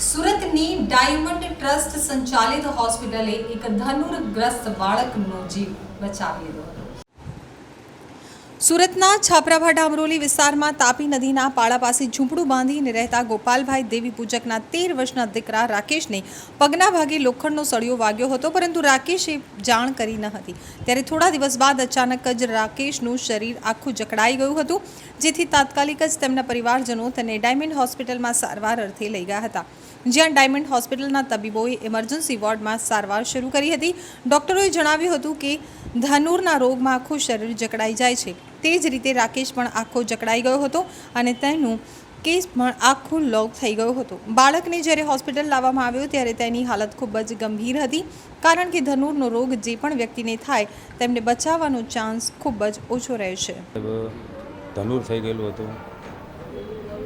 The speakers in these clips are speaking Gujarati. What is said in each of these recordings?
સુરતની ડાયમંડ ટ્રસ્ટ સંચાલિત હોસ્પિટલે એક ધનુર્ગ્રસ્ત બાળકનો જીવ બચાવી લીધો સુરતના છાપરાભાટા અમરોલી વિસ્તારમાં તાપી નદીના પાળા પાસે ઝૂંપડું બાંધીને રહેતા ગોપાલભાઈ દેવી પૂજકના તેર વર્ષના દીકરા રાકેશને પગના ભાગે લોખંડનો સળિયો વાગ્યો હતો, પરંતુ રાકેશે જાણ કરી ન હતી. ત્યારે થોડા દિવસ બાદ અચાનક જ રાકેશનું શરીર આખું જકડાઈ ગયું હતું, જેથી તાત્કાલિક જ તેમના પરિવારજનો તેને ડાયમંડ હોસ્પિટલમાં સારવાર અર્થે લઈ ગયા હતા. જ્યાં ડાયમંડ હોસ્પિટલના તબીબોએ ઇમરજન્સી વોર્ડમાં સારવાર શરૂ કરી હતી. ડોક્ટરોએ જણાવ્યું હતું કે, ધનુરના રોગમાં આખું શરીર જકડાઈ જાય છે. તે જ રીતે રાકેશ પણ આખો જકડાઈ ગયો હતો અને તેનું કેસ પણ આખું લોક થઈ ગયો હતો. બાળકને જ્યારે હોસ્પિટલ લાવવામાં આવ્યો ત્યારે તેની હાલત ખૂબ જ ગંભીર હતી, કારણ કે ધનુરનો રોગ જે પણ વ્યક્તિને થાય તેમને બચાવવાનો ચાન્સ ખૂબ જ ઓછો રહે છે. ધનુર થઈ ગયેલું હતું.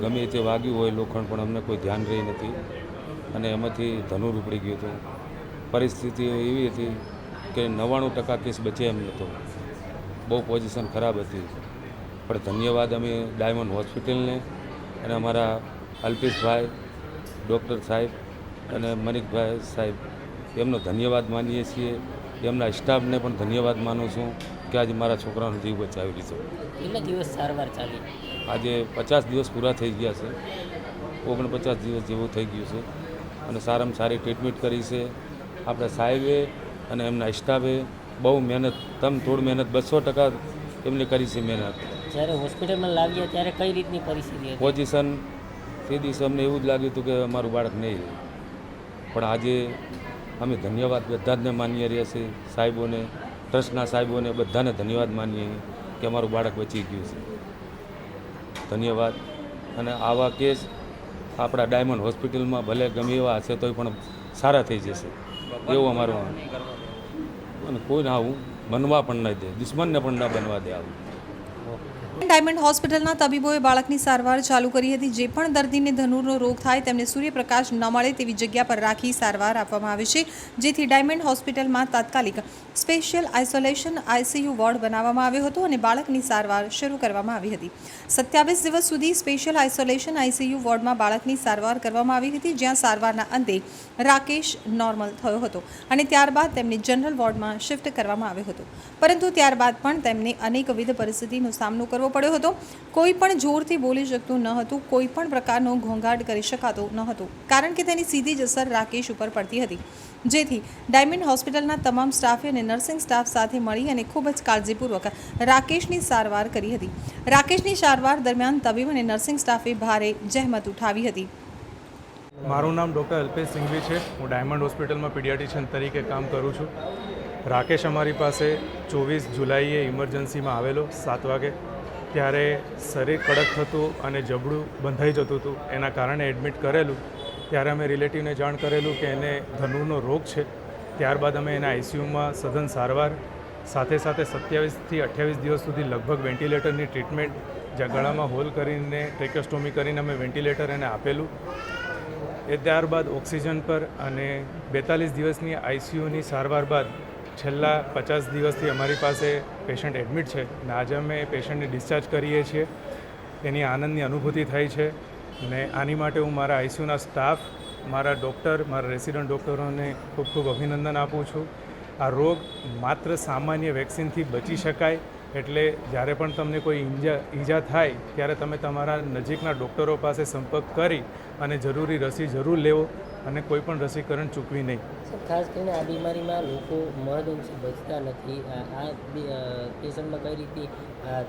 ગમે તે વાગ્યું હોય લોખંડ, પણ અમને કોઈ ધ્યાન રહી નથી અને એમાંથી ધનુર ઉપડી ગયું હતું. પરિસ્થિતિ એવી હતી કે નવ્વાણું ટકા કેસ બચે એમ નહોતો. બહુ પોઝિશન ખરાબ હતી. પણ ધન્યવાદ અમે ડાયમંડ હોસ્પિટલને અને અમારા અલ્પેશભાઈ ડૉક્ટર સાહેબ અને મનિકભાઈ સાહેબ એમનો ધન્યવાદ માનીએ છીએ. એમના સ્ટાફને પણ ધન્યવાદ માનું છું કે આજે મારા છોકરાનો જીવ બચાવી લીધો. કેટલા દિવસ સારવાર ચાલી? આજે પચાસ દિવસ પૂરા થઈ ગયા છે. ઓગણપચાસ દિવસ જેવું થઈ ગયું છે. અને સારામાં સારી ટ્રીટમેન્ટ કરી છે. આપણા સાહેબે અને એમના સ્ટાફે બહુ મહેનત તમ તોડ મહેનત બસો ટકા એમને કરી છે મહેનત. જ્યારે હોસ્પિટલમાં લાવ્યા ત્યારે કઈ રીતની પરિસ્થિતિ પોઝિશન તે દિવસે અમને એવું જ લાગ્યું હતું કે અમારું બાળક નહીં રહે. પણ આજે અમે ધન્યવાદ બધા જને માનીએ રહ્યા છીએ સાહેબોને ટ્રસ્ટના સાહેબોને બધાને ધન્યવાદ માનીએ કે અમારું બાળક બચી ગયું છે. ધન્યવાદ. અને આવા કેસ આપણા ડાયમંડ હોસ્પિટલમાં ભલે ગમે એવા હશે તોય પણ સારા થઈ જશે. એવું અમારું અને કોઈને આવું બનવા પણ નહીં દે દુશ્મનને પણ ન બનવા દે આવું. ડાયમંડ હોસ્પિટલના તબીબોએ બાળકની સારવાર ચાલુ કરી હતી. જે પણ દર્દીને ધનુરનો રોગ થાય, તેમને સૂર્યપ્રકાશ ન મળે તેવી જગ્યા પર રાખી સારવાર આપવામાં આવે છે. જેથી ડાયમંડ હોસ્પિટલમાં તાત્કાલિક સ્પેશિયલ આઇસોલેશન આઈસીયુ વોર્ડ બનાવવામાં આવ્યો હતો અને બાળકની સારવાર શરૂ કરવામાં આવી હતી. સત્યાવીસ દિવસ સુધી સ્પેશિયલ આઇસોલેશન આઈસીયુ વોર્ડમાં બાળકની સારવાર કરવામાં આવી હતી, જ્યાં સારવારના અંતે રાકેશ નોર્મલ થયો હતો અને ત્યારબાદ તેમને જનરલ વોર્ડમાં શિફ્ટ કરવામાં આવ્યો હતો. પરંતુ ત્યારબાદ પણ તેમને અનેકવિધ પરિસ્થિતિનો સામનો કરવો પડ્યો હતો. કોઈ પણ જોરથી બોલી શકતું ન હતું. કોઈ પણ પ્રકારનો ઘોંઘાટ કરી શકાતો ન હતો. કારણ કે તેની સીધી જ અસર રાકેશ ઉપર પડતી હતી. જેથી ડાયમંડ હોસ્પિટલના તમામ સ્ટાફે અને નર્સિંગ સ્ટાફ સાથે મળી અને ખૂબ જ કાળજીપૂર્વક રાકેશની સારવાર કરી હતી. રાકેશની સારવાર દરમિયાન તબીબ અને નર્સિંગ સ્ટાફે ભારે જહેમત ઉઠાવી હતી. મારું નામ ડૉક્ટર અલ્પેશ સિંઘવી છે. હું ડાયમંડ હોસ્પિટલમાં પીડિયાટિશિયન તરીકે કામ કરું છું. રાકેશ અમારી પાસે ચોવીસ જુલાઈએ ઇમરજન્સીમાં આવેલો, સાત વાગે ત્યારે શરીર કડક થતું અને જબડું બંધાઈ જતું હતું, એના કારણે એડમિટ કરેલું. ત્યારે અમે રિલેટિવને જાણ કરેલું કે એને ધનુરનો રોગ છે. ત્યારબાદ અમે એને આઈસીયુમાં સઘન સારવાર, સાથે સાથે સત્યાવીસથી અઠ્યાવીસ દિવસ સુધી લગભગ વેન્ટિલેટરની ટ્રીટમેન્ટ જ્યાં ગળામાં હોલ કરીને ટ્રેકોસ્ટોમી કરીને અમે વેન્ટિલેટર એને આપેલું. એ ત્યારબાદ ઓક્સિજન પર અને બેતાલીસ દિવસની આઈસીયુની સારવાર બાદ છેલ્લા પચાસ દિવસથી અમારી પાસે પેશન્ટ એડમિટ છે અને આજે અમે પેશન્ટને ડિસ્ચાર્જ કરીએ છીએ. એની આનંદની અનુભૂતિ થઈ છે અને આની માટે હું મારા આઈસીયુના સ્ટાફ, મારા ડૉક્ટર, મારા રેસિડન્ટ ડૉક્ટરોને ખૂબ ખૂબ અભિનંદન આપું છું. આ રોગ માત્ર સામાન્ય વેક્સિનથી બચી શકાય એટલે જ્યારે પણ તમને કોઈ ઈજા ઈજા થાય ત્યારે તમે તમારા નજીકના ડૉક્ટરો પાસે સંપર્ક કરી અને જરૂરી રસી જરૂર લેવો. અને કોઈ પણ રસીકરણ ચૂકવી નહીં. ખાસ કરીને આ બીમારીમાં લોકો મહદઅંશે બચતા નથી. આ પેશન્ટમાં કઈ રીતે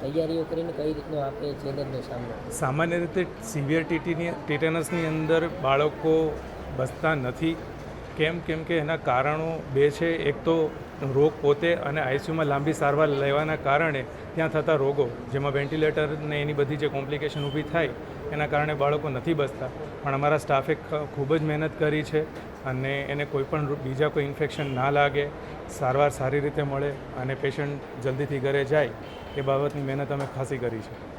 તૈયારીઓ કરીને કઈ રીતનો આપણે ચેલેન્જનો સામનો સામાન્ય રીતે સિવિયર ટીટીની ટીટેનસની અંદર બાળકો બચતા નથી. કેમ કેમ કે એના કારણો બે છે. એક તો રોગ પોતે અને આઈસીયુમાં લાંબી સારવાર લેવાના કારણે ત્યાં થતા રોગો જેમાં વેન્ટિલેટર ને એની બધી જે કોમ્પ્લિકેશન ઊભી થાય એના કારણે બાળકો નથી બસતા. પણ અમારા સ્ટાફે ખૂબ જ મહેનત કરી છે અને એને કોઈપણ બીજા કોઈ ઇન્ફેક્શન ના લાગે, સારવાર સારી રીતે મળે અને પેશન્ટ જલ્દીથી ઘરે જાય, એ બાબતની મહેનત અમે ખાસી કરી છે.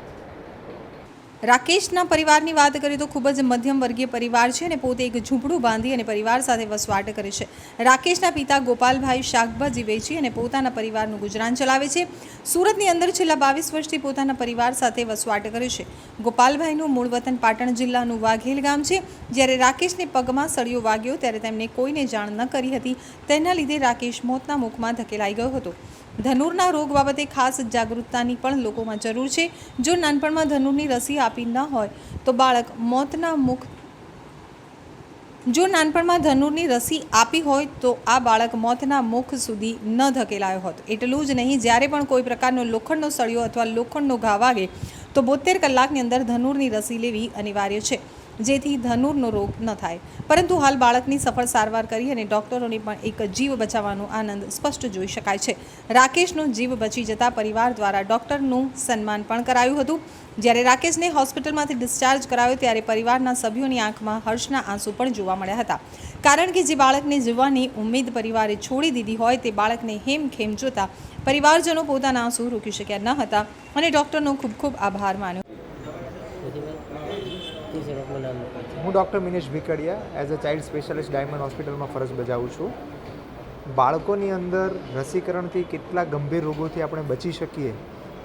રાકેશના પરિવારની વાત કરીએ તો ખૂબ જ મધ્યમ વર્ગીય પરિવાર છે અને પોતે એક ઝૂંપડું બાંધી અને પરિવાર સાથે વસવાટ કરે છે. રાકેશના પિતા ગોપાલભાઈ શાકભાજી વેચી અને પોતાના પરિવારનું ગુજરાન ચલાવે છે. સુરતની અંદર છેલ્લા બાવીસ વર્ષથી પોતાના પરિવાર સાથે વસવાટ કરે છે. ગોપાલભાઈનું મૂળ વતન પાટણ જિલ્લાનું વાઘેલ ગામ છે. જ્યારે રાકેશને પગમાં સળિયો વાગ્યો ત્યારે તેમને કોઈને જાણ ન કરી હતી. તેના લીધે રાકેશ મોતના મુખમાં ધકેલાઈ ગયો હતો. ધનુરના રોગ બાબતે ખાસ જાગૃતતાની પણ લોકોમાં જરૂર છે. જો નાનપણમાં ધનુરની રસી આપી ન હોય, તો બાળક મોતના મુખ જો નાનપણમાં ધનુરની રસી આપી હોય, તો આ બાળક મોતના મુખ સુધી ન ધકેલાયો હોત. એટલું જ નહીં, જ્યારે પણ કોઈ પ્રકારનો લોખંડનો સળિયો અથવા લોખંડનો ઘા વાગે, તો બોતેર કલાકની અંદર ધનુરની રસી લેવી અનિવાર્ય છે. જેથી ધનુરનો રોગ ન થાય. પરંતુ હાલ બાળકની સફળ સારવાર કરી અને ડૉક્ટરોને પણ એક જીવ બચાવવાનો આનંદ સ્પષ્ટ જોઈ શકાય છે. રાકેશનો જીવ બચી જતા પરિવાર દ્વારા ડૉક્ટરનું સન્માન પણ કરાયું હતું. જ્યારે રાકેશને હોસ્પિટલમાંથી ડિસ્ચાર્જ કરાયો ત્યારે પરિવારના સભ્યોની આંખમાં હર્ષના આંસુ પણ જોવા મળ્યા હતા. કારણ કે જે બાળકને જીવવાની ઉમેદ પરિવારે છોડી દીધી હોય તે બાળકને હેમખેમ જોતા પરિવારજનો પોતાના આંસુ રોકી શક્યા ન હતા અને ડૉક્ટરનો ખૂબ ખૂબ આભાર માન્યો. હું doctor Minesh Bhikadiya as a child specialist diamond હોસ્પિટલમાં ફરજ બજાવું છું. બાળકોની અંદર રસીકરણથી કેટલા ગંભીર રોગોથી આપણે બચી શકીએ,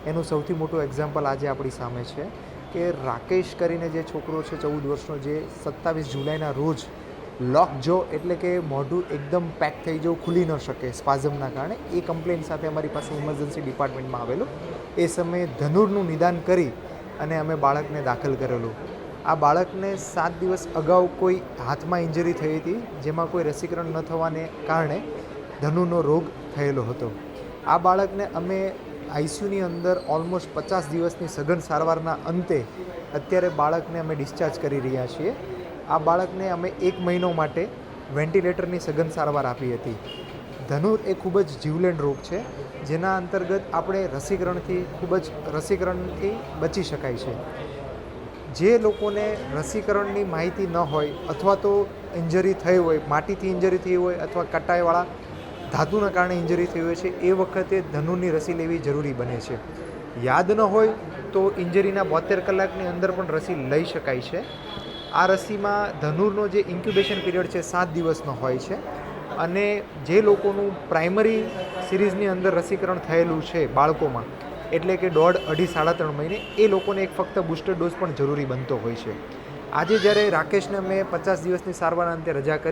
એનું સૌથી મોટું એક્ઝામ્પલ આજે આપણી સામે છે કે રાકેશ કરીને જે છોકરો છે, ચૌદ વર્ષનો, જે સત્તાવીસ જુલાઈના રોજ લોક જો એટલે કે મોઢું એકદમ પેક થઈ જવું, ખુલી ન શકે સ્પાઝમના કારણે, એ કમ્પ્લેન સાથે અમારી પાસે ઇમરજન્સી ડિપાર્ટમેન્ટમાં આવેલું. એ સમયે ધનુરનું નિદાન કરી અને અમે બાળકને દાખલ કરેલું. આ બાળકને સાત દિવસ અગાઉ કોઈ હાથમાં ઇન્જરી થઈ હતી, જેમાં કોઈ રસીકરણ ન થવાને કારણે ધનુનો રોગ થયેલો હતો. આ બાળકને અમે આઈસીયુની અંદર ઓલમોસ્ટ પચાસ દિવસની સઘન સારવારના અંતે અત્યારે બાળકને અમે ડિસ્ચાર્જ કરી રહ્યા છીએ. આ બાળકને અમે એક મહિનો માટે વેન્ટિલેટરની સઘન સારવાર આપી હતી. ધનુર એ ખૂબ જ જીવલેણ રોગ છે, જેના અંતર્ગત આપણે રસીકરણથી ખૂબ જ રસીકરણથી બચી શકાય છે. જે લોકોને રસીકરણની માહિતી ન હોય અથવા તો ઇન્જરી થઈ હોય, માટીથી ઇન્જરી થઈ હોય અથવા કટાઈવાળા ધાતુના કારણે ઇન્જરી થઈ હોય છે, એ વખતે ધનુરની રસી લેવી જરૂરી બને છે. યાદ ન હોય તો ઇન્જરીના બોતેર કલાકની અંદર પણ રસી લઈ શકાય છે. આ રસીમાં ધનુરનો જે ઇન્ક્યુબેશન પીરિયડ છે, સાત દિવસનો હોય છે અને જે લોકોનું પ્રાઇમરી સિરીઝની અંદર રસીકરણ થયેલું છે બાળકોમાં એટલે કે દોઢ અઢી સાડા ત્રણ મહિને એ લોકોને એક ફક્ત બૂસ્ટર ડોઝ પણ જરૂરી બનતો હોય છે. આજે જ્યારે રાકેશને મેં પચાસ દિવસની સારવાર અંતે રજા કરી